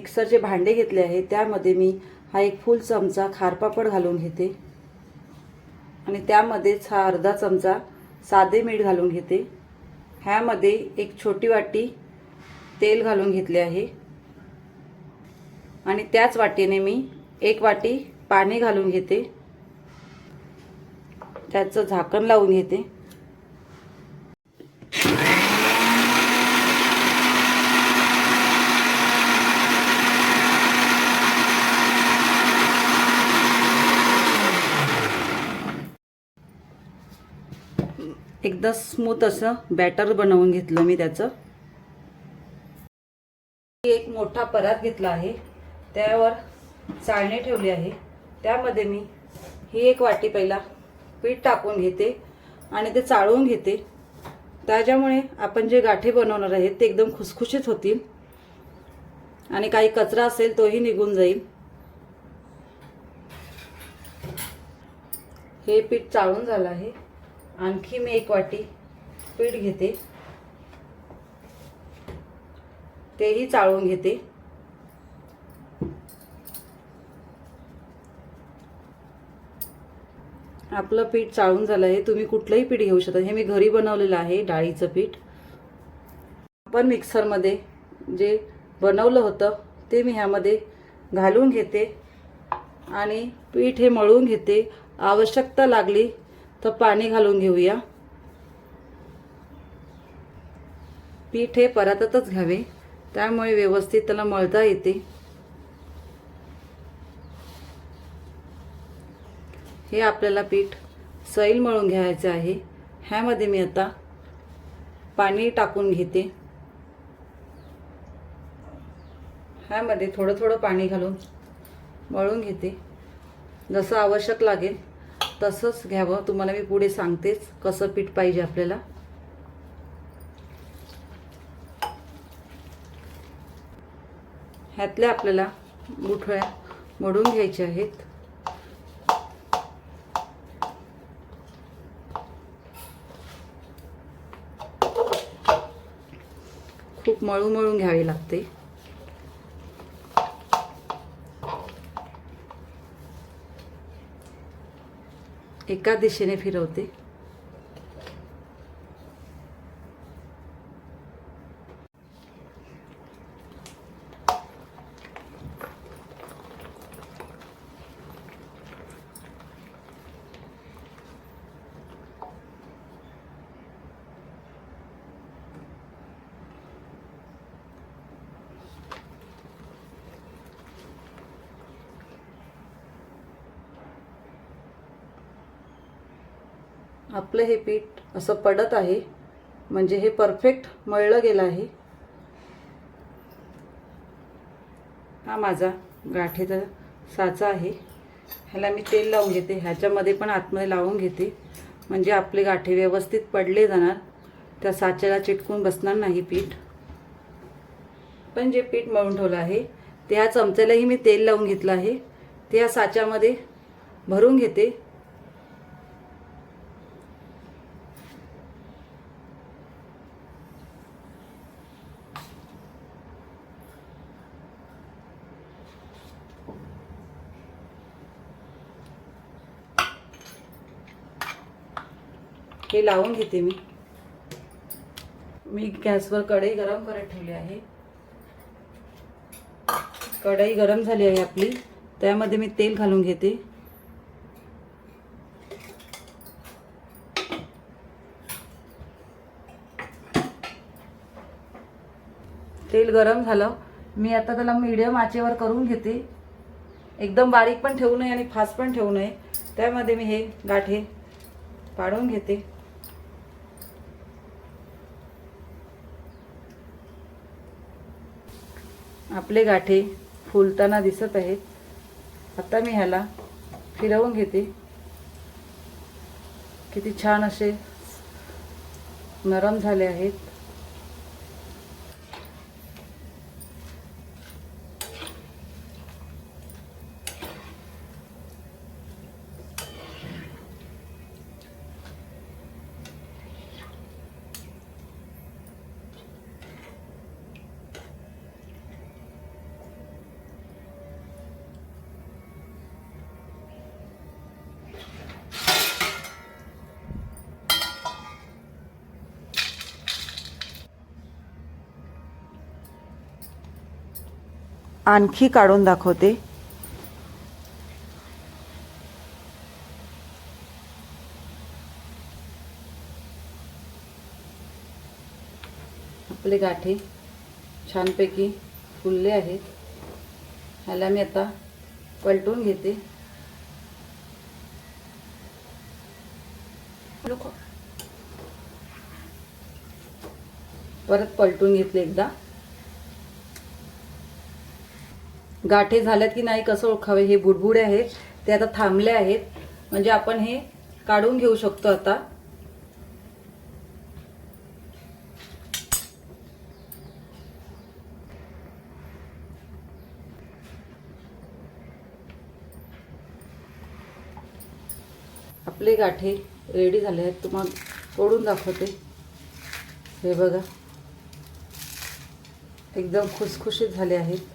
मिक्सरचे भांडे घेतले आहे त्यामध्ये मी हा एक फुल चमचा खारपापड घालून घेते. आणि त्यामध्येच हा अर्धा चमचा साधे मीठ घालून घेते. ह्यामध्ये एक छोटी वाटी तेल घालून घेतले आहे. आणि त्याच वाटीने मी एक वाटी पाणी घालून घेते. त्याचं झाकण लावून घेते. एकदा स्मूथ असं बॅटर बनवून घेतलं मी त्याचं. एक मोठा परात घेतला आहे. त्यावर चाळणी ठेवली आहे. त्यामध्ये मी ही एक वाटी पहिला पीठ टाकून घेते आणि ते चाळून घेते. त्याच्यामुळे आपण जे गाठी बनवणार आहेत ते एकदम खुसखुशीत होतील आणि काही कचरा असेल तोही निघून जाईल. हे पीठ चाळून झालं आहे. आणखी मी एक वाटी पीठ घेते. तेही चाळून घेते. आपलं पीठ चाळून झालं आहे. तुम्ही कुठलंही पीठ घेऊ शकता. हे मी घरी बनवलेलं आहे डाळीचं पीठ. आपण मिक्सरमध्ये जे बनवलं होतं ते मी ह्यामध्ये घालून घेते. आणि पीठ हे मळून घेते. आवश्यकता लागली तर पाणी घालून घेऊया. पीठ हे परातच घ्यावे. त्यामुळे व्यवस्थित त्याला मळता येते. हे आपल्याला पीठ सैल मळून घ्यायचं आहे. ह्यामध्ये मी आता पाणी टाकून घेते. ह्यामध्ये थोडं थोडं पाणी घालून मळून घेते. जसं आवश्यक लागेल. तसंच घ्यावं. तुम्हाला मी पुढे सांगतेच कसं पीठ पाहिजे आपल्याला. ह्यातल्या आपल्याला गुठळ्या मोडून घ्यायच्या आहेत. खूप मळू मळून घ्यावी लागते. एका दिशेने फिरवते. आपलं हे पीठ असं पडत आहे म्हणजे हे परफेक्ट मळलं गेलं आहे. हा माझा गाठीचा साचा आहे. ह्याला मी तेल लावून घेते. ह्याच्यामध्ये पण आतमध्ये लावून घेते. म्हणजे आपले गाठे व्यवस्थित पडले जाणार. त्या साच्याला चिटकून बसणार नाही पीठ. पण जे पीठ मळून ठेवलं आहे त्या चमच्यालाही मी तेल लावून घेतलं आहे. त्या साच्यामध्ये भरून घेते. हे लावून घेते मी. मी गॅसवर कढई गरम करत ठेवली आहे. कढई गरम झाली आहे आपली. त्यामध्ये मी तेल घालून घेते. तेल गरम झालं. मी आता त्याला मीडियम आचेवर करून घेते. एकदम बारीक पण ठेवू नये आणि फास्ट पण ठेवू नये. त्यामध्ये मी हे गाठे पाडून घेते. आपले गाठे फुलताना दिसत आहेत. आता मी ह्याला फिरवून घेते. किती छान असे नरम झाले आहेत. आणखी काढून दाखवते. आपले गाठे छानपैकी फुलले आहेत. ह्याला मी आता पलटून घेते. परत पलटून घेतले एकदा. गाठे झाल्यात की नाही कसं ओळखावे हे बुडबुडे आहेत ते आता थांबले आहेत. म्हणजे आपण हे काढून घेऊ शकतो आता. आपले गाठे रेडी झाले आहेत. तुम्हाला तोडून दाखवते. हे बघा. एकदम खुसखुशीत झाले आहेत.